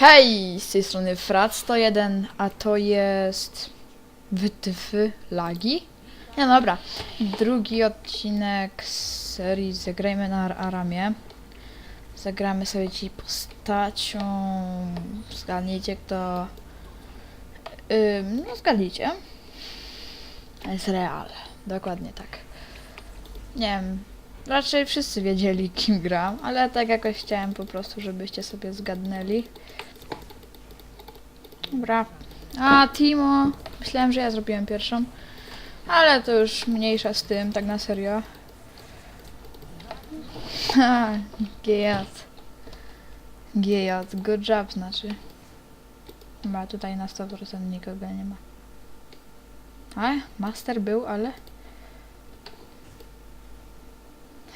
Hej, z tej strony Frat101, a to jest wytyfy lagi? Nie, no dobra. Drugi odcinek z serii Zagrajmy na Aramie. Zagramy sobie ci postacią. Zgadnijcie kto. No zgadnijcie. Jest real. Dokładnie tak. Nie wiem. Raczej wszyscy wiedzieli kim gram, ale tak jakoś chciałem po prostu, żebyście sobie zgadnęli. Dobra. A, Timo. Myślałem, że ja zrobiłem pierwszą. Ale to już mniejsza z tym, tak na serio. Ha, GJ. GJ, good job znaczy. Chyba tutaj na 100% nikogo nie ma. A, master był, ale...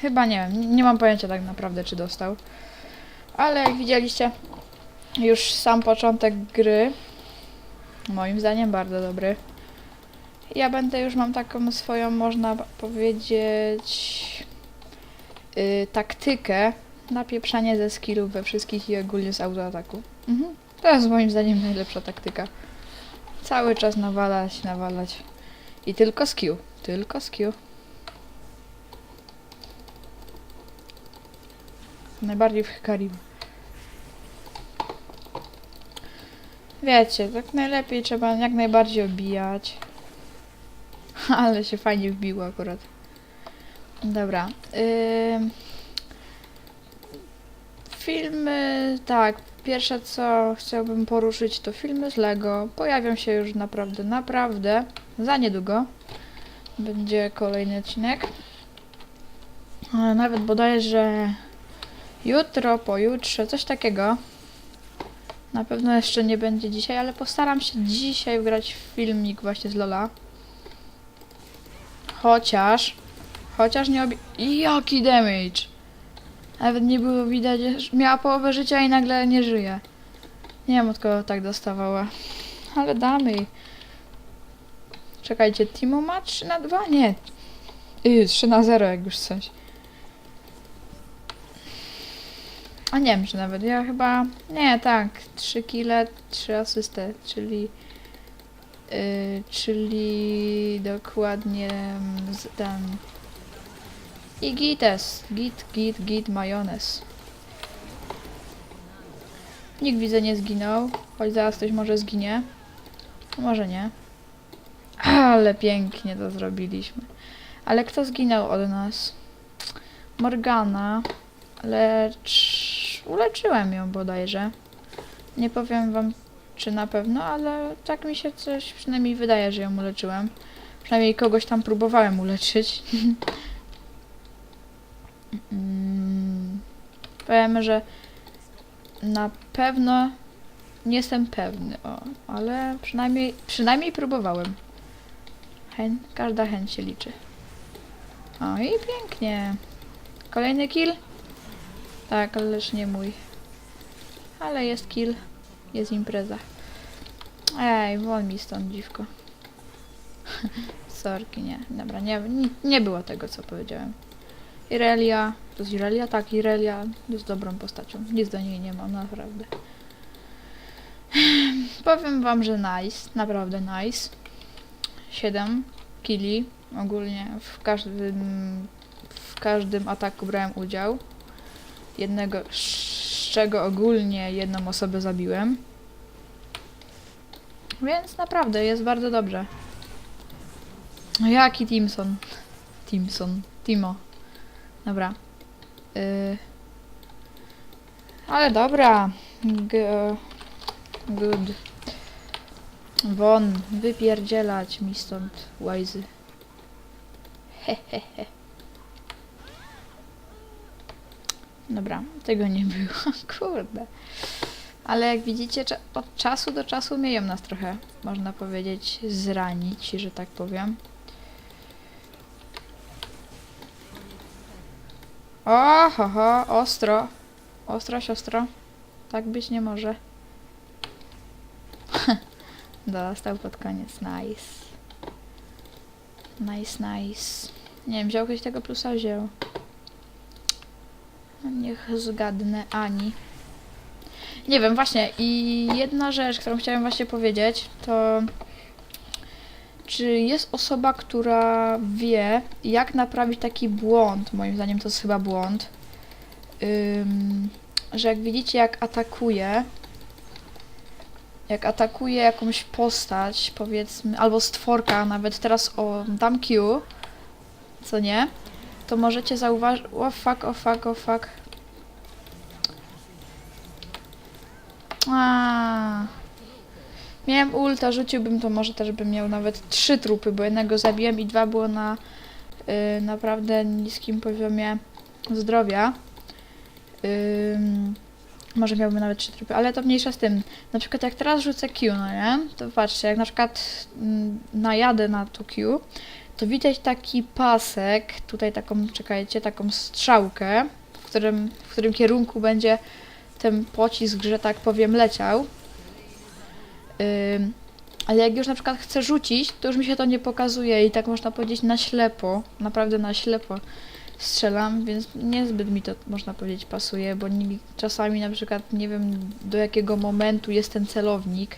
Chyba nie wiem, nie- nie mam pojęcia tak naprawdę, czy dostał. Ale jak widzieliście, już sam początek gry, moim zdaniem bardzo dobry. Ja będę już mam taką swoją, można powiedzieć, yy, taktykę na pieprzanie ze skillów we wszystkich i ogólnie z autoataku. Mhm. To jest moim zdaniem najlepsza taktyka. Cały czas nawalać, nawalać. I tylko skill. Tylko skill. Najbardziej w Hikarim. Wiecie, tak najlepiej trzeba jak najbardziej obijać. Ale się fajnie wbiło akurat. Dobra. Ym... Filmy, tak. Pierwsze co chciałbym poruszyć to filmy z Lego. Pojawią się już naprawdę, naprawdę za niedługo. Będzie kolejny odcinek. Nawet bodajże jutro, pojutrze, coś takiego. Na pewno jeszcze nie będzie dzisiaj, ale postaram się dzisiaj wgrać filmik właśnie z Lola. Chociaż, chociaż nie obi... Jaki damage! Nawet nie było widać, miała połowę życia i nagle nie żyje. Nie wiem od kogo tak dostawała. Ale damy. Czekajcie, Timo ma 3 na 2? Nie. Yy, 3 na 0 jak już coś. A nie wiem, czy nawet. Ja chyba. Nie, tak. 3 kile, 3 asysty, czyli. Yy, czyli dokładnie ten. I gites. Git, git, git, majonez. Nikt widzę nie zginął, choć zaraz ktoś może zginie. Może nie. Ale pięknie to zrobiliśmy. Ale kto zginął od nas? Morgana. Lecz uleczyłem ją bodajże. Nie powiem wam czy na pewno, ale tak mi się coś przynajmniej wydaje, że ją uleczyłem. Przynajmniej kogoś tam próbowałem uleczyć. Mm, Powiem, że na pewno nie jestem pewny, o, ale przynajmniej, przynajmniej próbowałem. Chęć, każda chęć się liczy. O i pięknie. Kolejny kill? Tak, ależ nie mój. Ale jest kill. Jest impreza. Ej, wol mi stąd dziwko. Sorki, nie. Dobra, nie, nie, nie było tego, co powiedziałem. Irelia. To jest Irelia? Tak, Irelia jest dobrą postacią. Nic do niej nie mam, naprawdę. Powiem wam, że nice. Naprawdę nice. 7 killi. Ogólnie w każdym w każdym ataku brałem udział. Jednego, z czego ogólnie jedną osobę zabiłem. Więc naprawdę jest bardzo dobrze. No Jaki Timson? Timson. Timo. Dobra. Y... Ale dobra. G good. Won, wypierdzielać mi stąd, łajzy. Hehehe. Dobra, tego nie było, kurde. Ale jak widzicie, od czasu do czasu umieją nas trochę, można powiedzieć, zranić, że tak powiem. O, ho, ho, ostro. Ostro, siostro. Tak być nie może. Dostał pod koniec, nice. Nice, nice. Nie wiem, wziął ktoś tego plusa? Wziął. Niech zgadnę, Ani. Nie wiem, właśnie. I jedna rzecz, którą chciałem właśnie powiedzieć, to czy jest osoba, która wie, jak naprawić taki błąd? Moim zdaniem to jest chyba błąd. Ym, że jak widzicie, jak atakuje, jak atakuje jakąś postać, powiedzmy, albo stworka, nawet teraz o dam Q, co nie, to możecie zauważyć. O fuck, o fuck, o fuck. A. Miałem ulta, rzuciłbym to może też bym miał nawet trzy trupy, bo jednego zabiłem i dwa było na y, naprawdę niskim poziomie zdrowia. Ym, może miałbym nawet trzy trupy, ale to mniejsza z tym. Na przykład jak teraz rzucę Q, no nie? To patrzcie, jak na przykład mm, najadę na to Q, to widać taki pasek, tutaj taką, czekajcie, taką strzałkę, w którym, w którym kierunku będzie ten pocisk, że tak powiem, leciał. Ym, ale jak już na przykład chcę rzucić, to już mi się to nie pokazuje i tak można powiedzieć na ślepo, naprawdę na ślepo strzelam, więc niezbyt mi to można powiedzieć pasuje, bo nie, czasami na przykład nie wiem do jakiego momentu jest ten celownik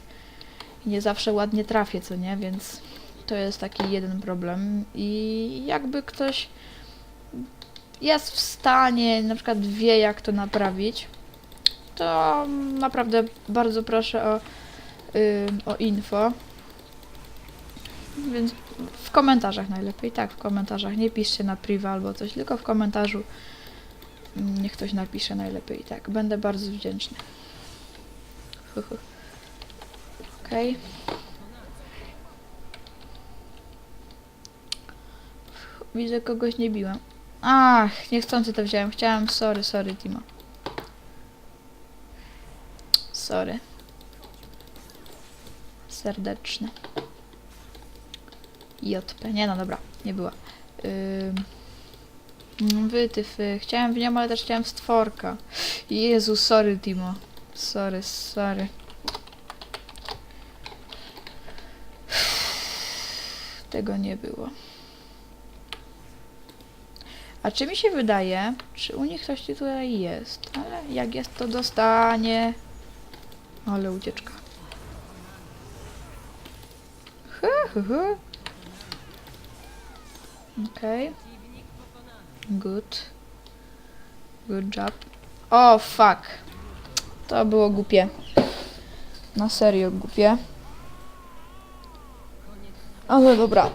nie zawsze ładnie trafię, co nie, więc to jest taki jeden problem i jakby ktoś jest w stanie, na przykład wie jak to naprawić, to naprawdę bardzo proszę o, ym, o info. Więc w komentarzach najlepiej, tak, w komentarzach. Nie piszcie na priwa albo coś, tylko w komentarzu mm, niech ktoś napisze najlepiej. Tak, będę bardzo wdzięczny. Hu, hu. Widzę, kogoś nie biłem. Ach, niechcący to wziąłem. Chciałem, sorry, sorry, Timo. Sorry. Serdeczny. JP. Nie no, dobra, nie była. Ym... Wy, ty, fy. Chciałem w nią, ale też chciałem stworka. Jezu, sorry, Timo. Sorry, sorry. Tego nie było. A czy mi się wydaje, czy u nich ktoś tutaj jest? Ale jak jest, to dostanie. Ale ucieczka. Hu, hu, hu. Okej. Good. Good job. O, fuck. To było głupie. Na serio głupie. Ale dobra.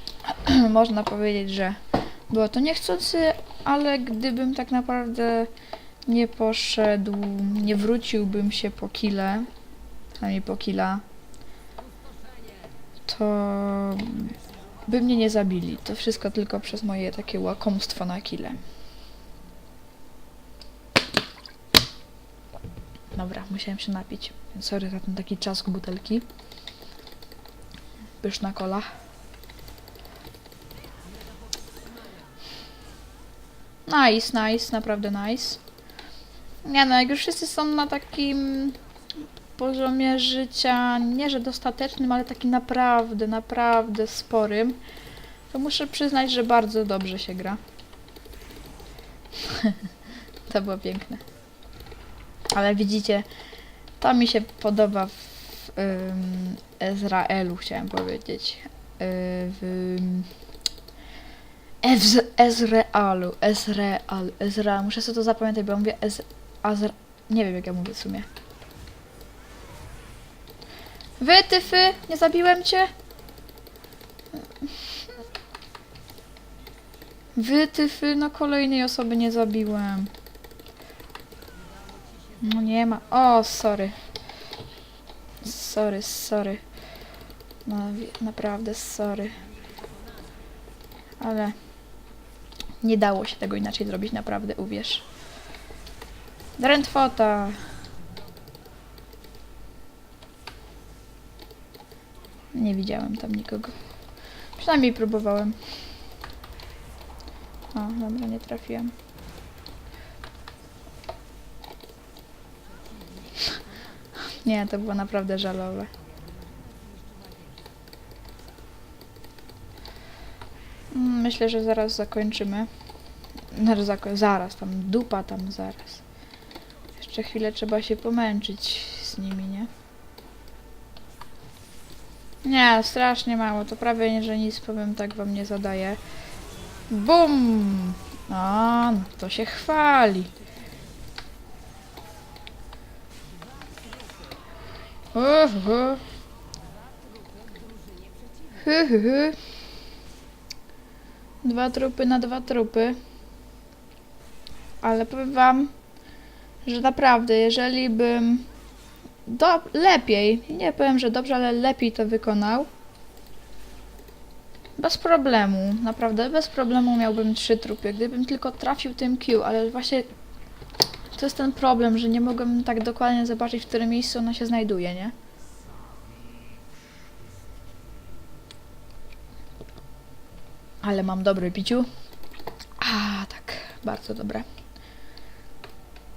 Można powiedzieć, że było to niechcący, ale gdybym tak naprawdę nie poszedł, nie wróciłbym się po kile, przynajmniej po kila, to by mnie nie zabili. To wszystko tylko przez moje takie łakomstwo na kile. Dobra, musiałem się napić. Sorry za ten taki czask butelki. Pyszna kola. Nice, nice, naprawdę nice. Nie no, jak już wszyscy są na takim poziomie życia, nie że dostatecznym, ale takim naprawdę, naprawdę sporym, to muszę przyznać, że bardzo dobrze się gra. to było piękne. Ale widzicie, to mi się podoba w ym, Ezraelu, chciałem powiedzieć. Yy, w Ez Ezrealu, Ezreal, Ezreal. Muszę sobie to zapamiętać, bo mówię Ez... Azra... Nie wiem, jak ja mówię w sumie. Wy, tyfy, nie zabiłem cię? Wy, tyfy, no kolejnej osoby nie zabiłem. No nie ma. O, sorry. Sorry, sorry. No, naprawdę sorry. Ale nie dało się tego inaczej zrobić, naprawdę, uwierz. Drętwota. Nie widziałem tam nikogo. Przynajmniej próbowałem. O, dobra, nie trafiłem. Nie, to było naprawdę żalowe. Mm, Myślę, że zaraz zakończymy. Zaraz, zako- zaraz tam dupa tam zaraz. Jeszcze chwilę trzeba się pomęczyć z nimi, nie? Nie, strasznie mało. To prawie nie, że nic powiem tak wam nie zadaje. Bum! A, no to się chwali. Uhu. Hy, hy, hy. Dwa trupy na dwa trupy. Ale powiem wam, że naprawdę, jeżeli bym do, lepiej, nie powiem, że dobrze, ale lepiej to wykonał, bez problemu, naprawdę bez problemu miałbym trzy trupy, gdybym tylko trafił tym Q, ale właśnie to jest ten problem, że nie mogłem tak dokładnie zobaczyć, w którym miejscu ona się znajduje, nie? Ale mam dobry piciu. A, tak, bardzo dobre.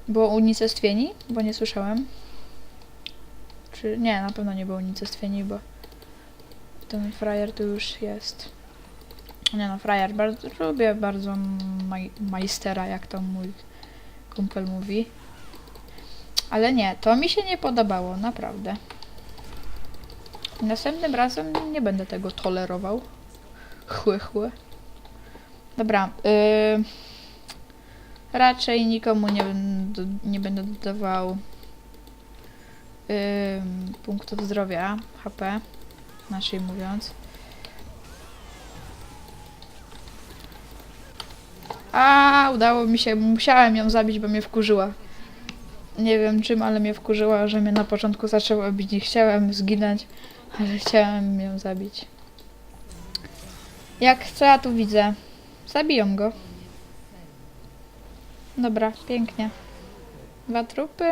Było unicestwieni? Bo nie słyszałem. Czy nie, na pewno nie było unicestwieni, bo ten frajer tu już jest. Nie no, frajer, bardzo lubię bardzo maj, majstera, jak to mój kumpel mówi. Ale nie, to mi się nie podobało, naprawdę. Następnym razem nie będę tego tolerował. Chły, chły. Dobra, yy, raczej nikomu nie nie będę dodawał yy, punktów zdrowia, HP, naszej mówiąc. A, udało mi się, musiałem ją zabić, bo mnie wkurzyła. Nie wiem czym, ale mnie wkurzyła, że mnie na początku zaczęło bić. Nie chciałem zginąć, ale chciałem ją zabić. Jak co ja tu widzę? Zabiją go. Dobra, pięknie. Dwa trupy.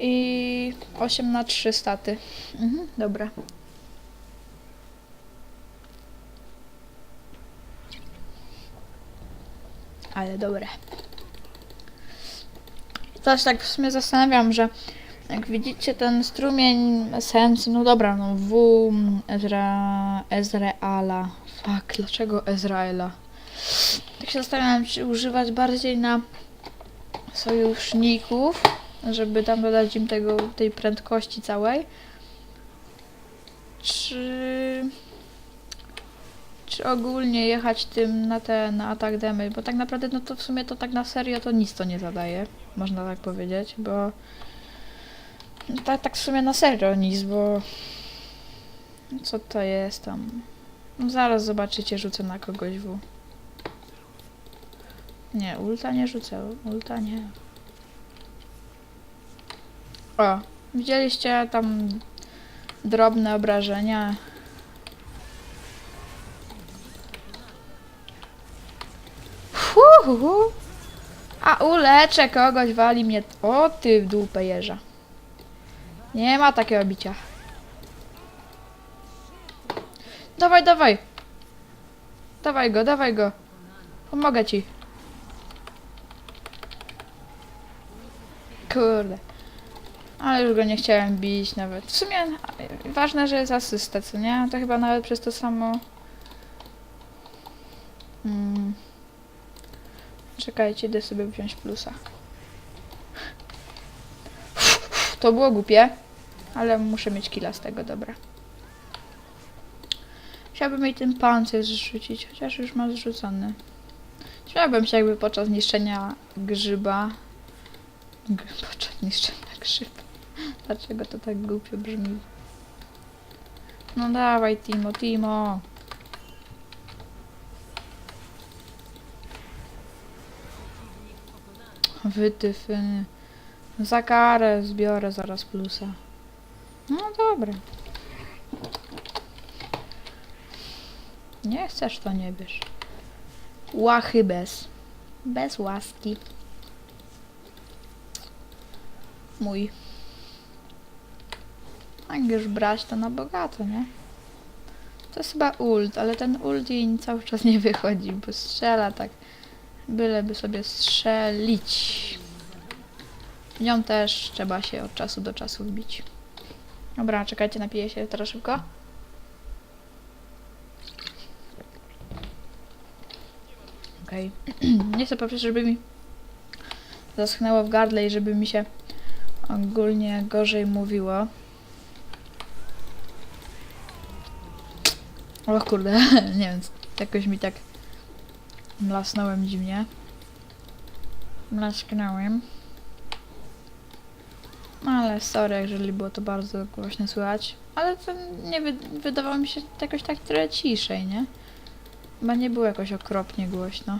I 8 na 3 staty. Mhm, dobra. Ale dobre. Też tak w sumie zastanawiam, że jak widzicie ten strumień esencji, no dobra, no W Ezra, Ezreala. Fuck, dlaczego Ezraela? Tak się zastanawiam, czy używać bardziej na sojuszników, żeby tam dodać im tego, tej prędkości całej. Czy... Czy ogólnie jechać tym na ten na atak damage, bo tak naprawdę no to w sumie to tak na serio to nic to nie zadaje, można tak powiedzieć, bo tak, tak w sumie na serio nic, bo co to jest tam? No zaraz zobaczycie, rzucę na kogoś w. Nie, ulta nie rzucę, ulta nie. O, widzieliście tam drobne obrażenia. Fuhu. A uleczę kogoś, wali mnie. O ty w dupę jeża. Nie ma takiego bicia. Dawaj, dawaj. Dawaj go, dawaj go. Pomogę ci. Kurde. Ale już go nie chciałem bić nawet. W sumie ważne, że jest asysta, co nie? To chyba nawet przez to samo... Hmm. Czekajcie, idę sobie wziąć plusa. To było głupie, ale muszę mieć killa z tego, dobra. Chciałbym jej ten pancerz zrzucić, chociaż już mam zrzucony. Śmiałbym się jakby podczas niszczenia grzyba... Podczas niszczenia grzyba. Dlaczego to tak głupio brzmi? No dawaj, Timo, Timo. Wytyfy. Za karę zbiorę zaraz plusa. No dobra. Nie chcesz, to nie bierz. Łachy bez. Bez łaski. Mój. Jak już brać, to na bogato, nie? To jest chyba ult, ale ten ult jej cały czas nie wychodzi, bo strzela tak. Byleby sobie strzelić. Nią też trzeba się od czasu do czasu wbić. Dobra, czekajcie, napiję się teraz szybko. Okej. Nie chcę po prostu, żeby mi zaschnęło w gardle i żeby mi się ogólnie gorzej mówiło. O kurde, nie wiem, jakoś mi tak mlasnąłem dziwnie. Mlasknąłem. Ale sorry, jeżeli było to bardzo głośno słychać. Ale to nie wy wydawało mi się jakoś tak trochę ciszej, nie? Chyba nie było jakoś okropnie głośno.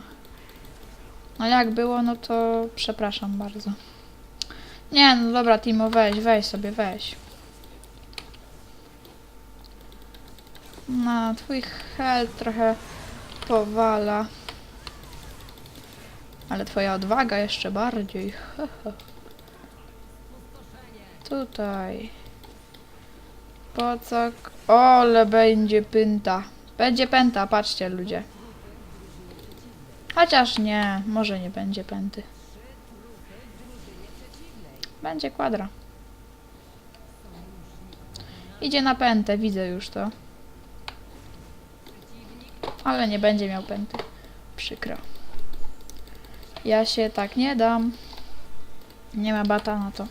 No jak było, no to przepraszam bardzo. Nie, no dobra, Timo, weź, weź sobie, weź. No, twój health trochę powala. Ale twoja odwaga jeszcze bardziej. Tutaj. Po co? k- Ole, będzie pęta. Będzie pęta, patrzcie ludzie. Chociaż nie, może nie będzie pęty. Będzie kwadra. Idzie na pętę, widzę już to. Ale nie będzie miał pęty. Przykro. Ja się tak nie dam. Nie ma bata na to.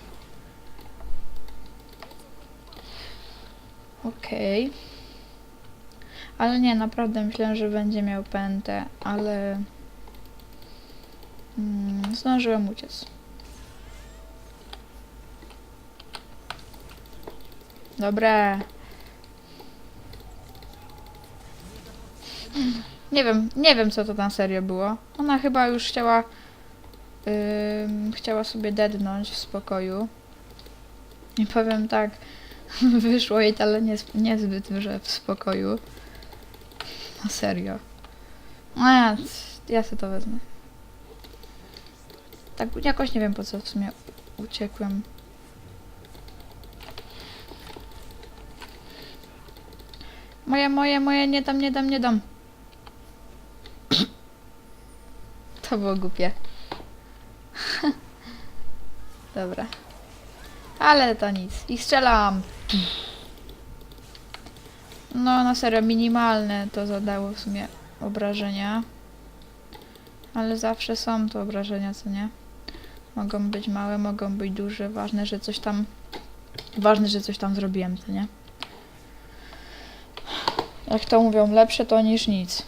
Okej. Ale nie, naprawdę myślałem, że będzie miał pętę, ale... Mm, zdążyłem uciec. Dobre. Nie wiem, nie wiem co to tam serio było. Ona chyba już chciała ym, chciała sobie dednąć w spokoju. I powiem tak, wyszło jej ale nie, niezbyt, że w spokoju. No serio. No ja, ja sobie to wezmę. Tak jakoś nie wiem po co w sumie uciekłem. Moje, moje, moje, nie dam, nie dam, nie dam. To było głupie. Dobra. Ale to nic. I strzelam. No, na serio, minimalne to zadało w sumie obrażenia. Ale zawsze są to obrażenia, co nie? Mogą być małe, mogą być duże. Ważne, że coś tam... Ważne, że coś tam zrobiłem, co nie? Jak to mówią, lepsze to niż nic.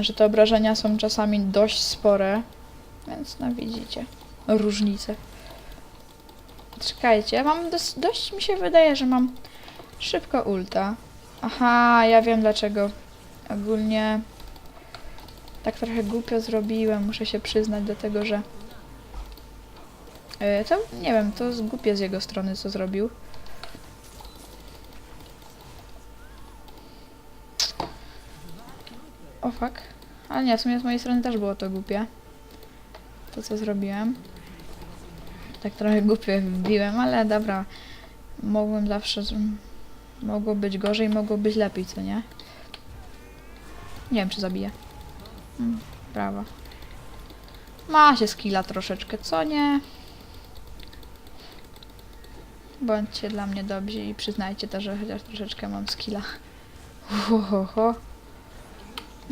Że te obrażenia są czasami dość spore. Więc no widzicie. Różnice. Czekajcie, ja mam dos- dość mi się wydaje, że mam szybko ulta. Aha, ja wiem dlaczego. Ogólnie tak trochę głupio zrobiłem, muszę się przyznać do tego, że Yy, to nie wiem, to głupie z jego strony co zrobił. O fuck. Ale nie, w sumie z mojej strony też było to głupie. To co zrobiłem. Tak trochę głupio wbiłem, ale dobra. Mogłem zawsze... Mogło być gorzej, mogło być lepiej, co nie? Nie wiem, czy zabiję. Mm, brawo. Ma się skilla troszeczkę, co nie? Bądźcie dla mnie dobrzy i przyznajcie to, że chociaż troszeczkę mam skilla. Uhoho.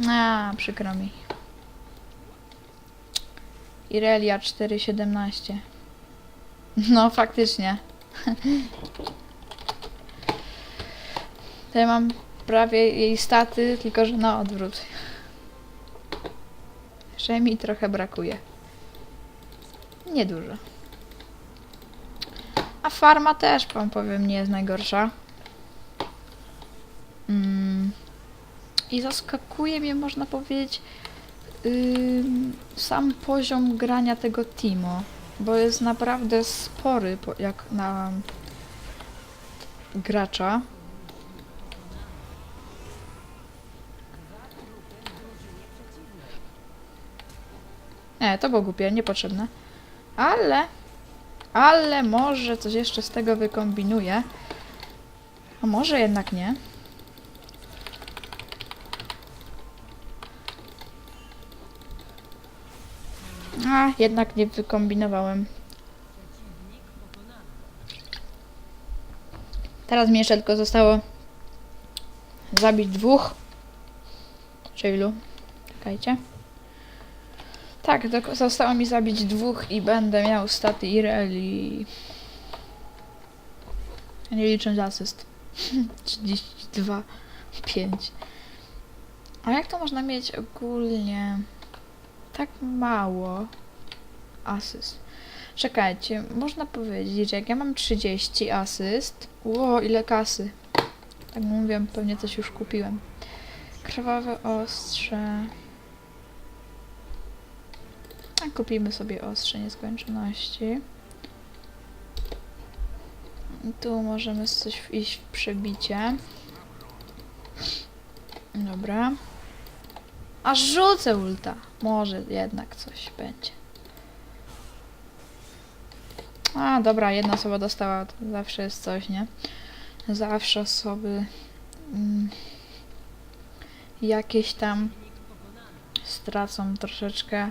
A, przykro mi. Irelia 4.17. No, faktycznie. Ja mam prawie jej staty, tylko że na odwrót. Że mi trochę brakuje. Niedużo. A farma też, wam powiem, nie jest najgorsza. Mm. I zaskakuje mnie, można powiedzieć, ym, sam poziom grania tego Timo, bo jest naprawdę spory po, jak na gracza. Nie, to było głupie, niepotrzebne. Ale, ale może coś jeszcze z tego wykombinuję. A może jednak nie. A, jednak nie wykombinowałem. Teraz mi jeszcze tylko zostało zabić dwóch. Czy ilu? Czekajcie. Tak, dok- zostało mi zabić dwóch i będę miał staty Ireli. Nie licząc asyst. 32, 5. A jak to można mieć ogólnie tak mało asyst? Czekajcie, można powiedzieć, że jak ja mam 30 asyst. Ło, ile kasy. Tak mówię, pewnie coś już kupiłem. Krwawe ostrze. A kupimy sobie ostrze nieskończoności. Tu możemy coś iść w przebicie. Dobra. Aż rzucę ulta. Może jednak coś będzie. A, dobra, jedna osoba dostała. To zawsze jest coś, nie? Zawsze osoby mm, jakieś tam stracą troszeczkę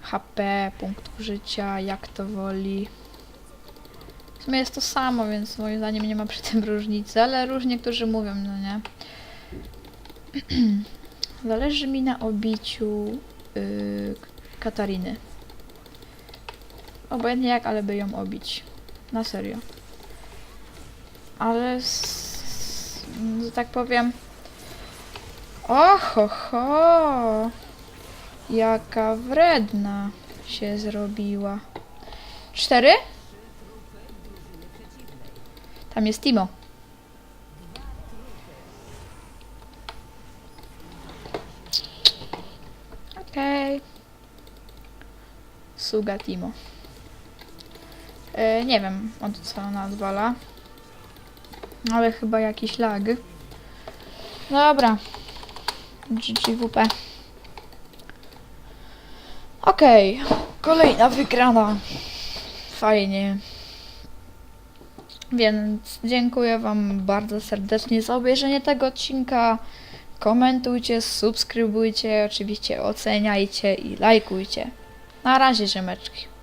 HP, punktów życia, jak to woli. W sumie jest to samo, więc moim zdaniem nie ma przy tym różnicy, ale różnie niektórzy mówią, no nie? Zależy mi na obiciu yy, Katariny. Obojętnie jak, ale by ją obić. Na serio. Ale, że tak powiem... Oho, ho! Jaka wredna się zrobiła. Cztery? Tam jest Timo. Okej. Suga Timo. E, nie wiem, od co ona. Ale chyba jakiś lag. Dobra. GGWP. Okej, kolejna wygrana. Fajnie. Więc dziękuję Wam bardzo serdecznie za obejrzenie tego odcinka. Komentujcie, subskrybujcie, oczywiście oceniajcie i lajkujcie. Na razie, ziemeczki.